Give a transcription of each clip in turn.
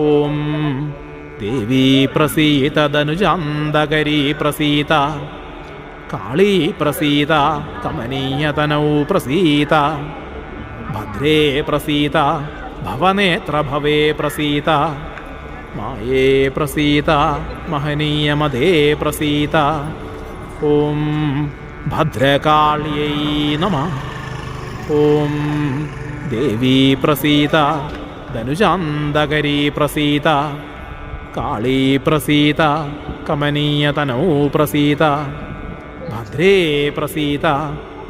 ഓം ദേവീ പ്രസീത ധനുജാന്തകരീ പ്രസീത കാളീ പ്രസീത കമനീയതനൗ പ്രസീത ഭദ്രേ പ്രസീത ഭവനേത്രഭവേ പ്രസീത മായേ പ്രസീത മഹനീയമതേ പ്രസീത ഓം ഭദ്രകാള്यै നമ ഓം ദേവീ പ്രസീത ധനുജാന്തകരീ പ്രസീത കാളീ പ്രസീത കമനീയതനൗ പ്രസീത ഭദ്രേ പ്രസീത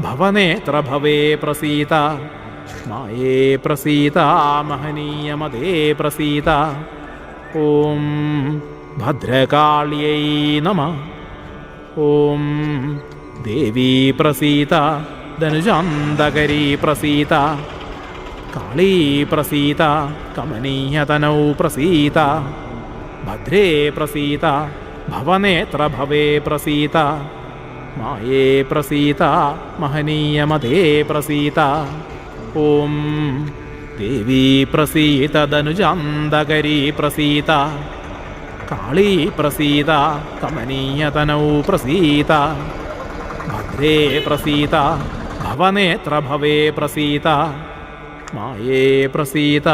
ഭവനേത്രഭവേ പ്രസീത മായേ പ്രസീത മഹനീയമതേ പ്രസീത ഓം ഭദ്രകാള്यै നമ ഓം ദേവീ പ്രസീത ധനുജാന്തകരീ പ്രസീത കാളീ പ്രസീത കമനീയതനൗ പ്രസീത ഭദ്രേ പ്രസീത ഭവനേത്രഭവേ പ്രസീത മായേ പ്രസീത മഹനീയമതേ പ്രസീത ഓം ദേവീ പ്രസീത प्रसीता പ്രസീത കാളീ പ്രസീത കമനീയതനൗ പ്രസീത ഭദ്രേ പ്രസീത भवे പ്രസീത മായേ പ്രസീത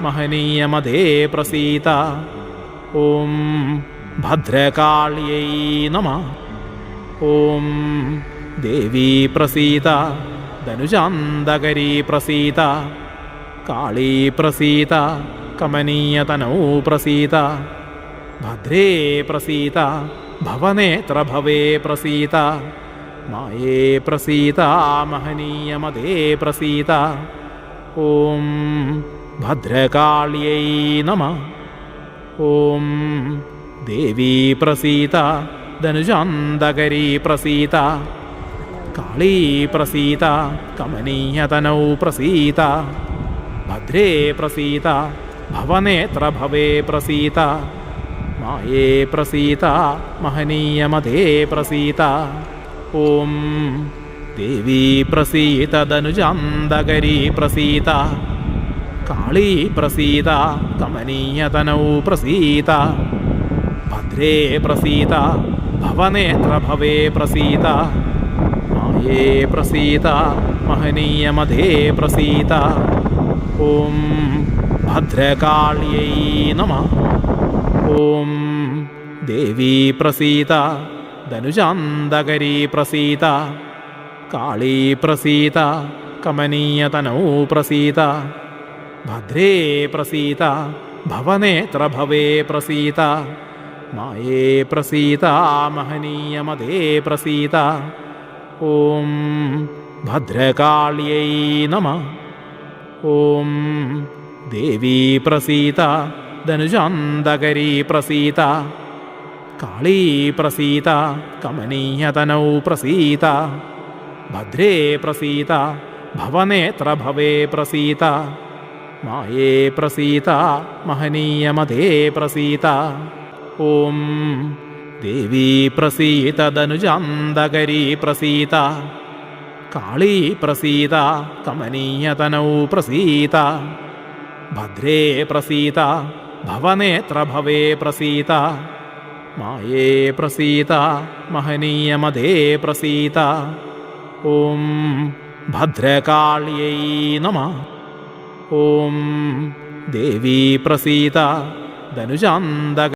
മഹനീയമതേ പ്രസീത. ഓം ഭദ്രകാളിയൈ നമ. ഓം ദേവീ പ്രസീത ധനുജാന്തകരീ പ്രസീത. കാളീ പ്രസീത കമനീയതനോ പ്രസീത. ഭദ്രേ പ്രസീത ഭവനേത്രഭവേ പ്രസീത. മായേ പ്രസീത മഹനീയമതേ പ്രസീത. ഓം ഭദ്രകാള്यै നമ. ഓം ദേവീ പ്രസീത ധനുജാന്തകരീ പ്രസീത കാളീ പ്രസീത കമനീയതനൗ പ്രസീത ഭദ്രേ പ്രസീത ഭവനേത്രഭവേ പ്രസീത മായേ പ്രസീത മഹനീയമതേ പ്രസീത. ഓം ദേവീ പ്രസീത ധനുജാന്തകരീ പ്രസീത കാളീ പ്രസീത കമനീയതനൗ പ്രസീത ഭദ്രേ പ്രസീത ഭവനേത്ര ഭവേ പ്രസീത മായേ പ്രസീത മഹനീയമധേ പ്രസീത ഓം ഭദ്രകാള്യൈ നമ ഓം ദേവീ പ്രസീത ധനുജാന്തകരീ പ്രസീത കാളീ പ്രസീത കമനീയതനൗ പ്രസീത ഭദ്രേ പ്രസീത ഭവനേത്രഭവേ പ്രസീത മായേ പ്രസീത മഹനീയമതേ പ്രസീത ഓം ഭദ്രകാള്यै നമ ഓം ദേവീ പ്രസീത ധനുജാന്തകരീ പ്രസീത കാളീ പ്രസീത കമനീയതനൗ പ്രസീത ഭദ്രേ പ്രസീത ഭവനേത്ര ഭവേ പ്രസീത മായേ പ്രസീത മഹനീയമതേ പ്രസീത. ഓം ദേവീ പ്രസീത ധനുജാന്തകരീ പ്രസീത കാളീ പ്രസീത കമനീയതനൗ പ്രസീത ഭദ്രേ പ്രസീത ഭവനേത്ര ഭവേ പ്രസീത മായേ പ്രസീത മഹനീയമതേ പ്രസീത. ഓം ഭദ്രകാളിയൈ നമ. ഓം ദേവീ പ്രസീത ധനുജാന്തക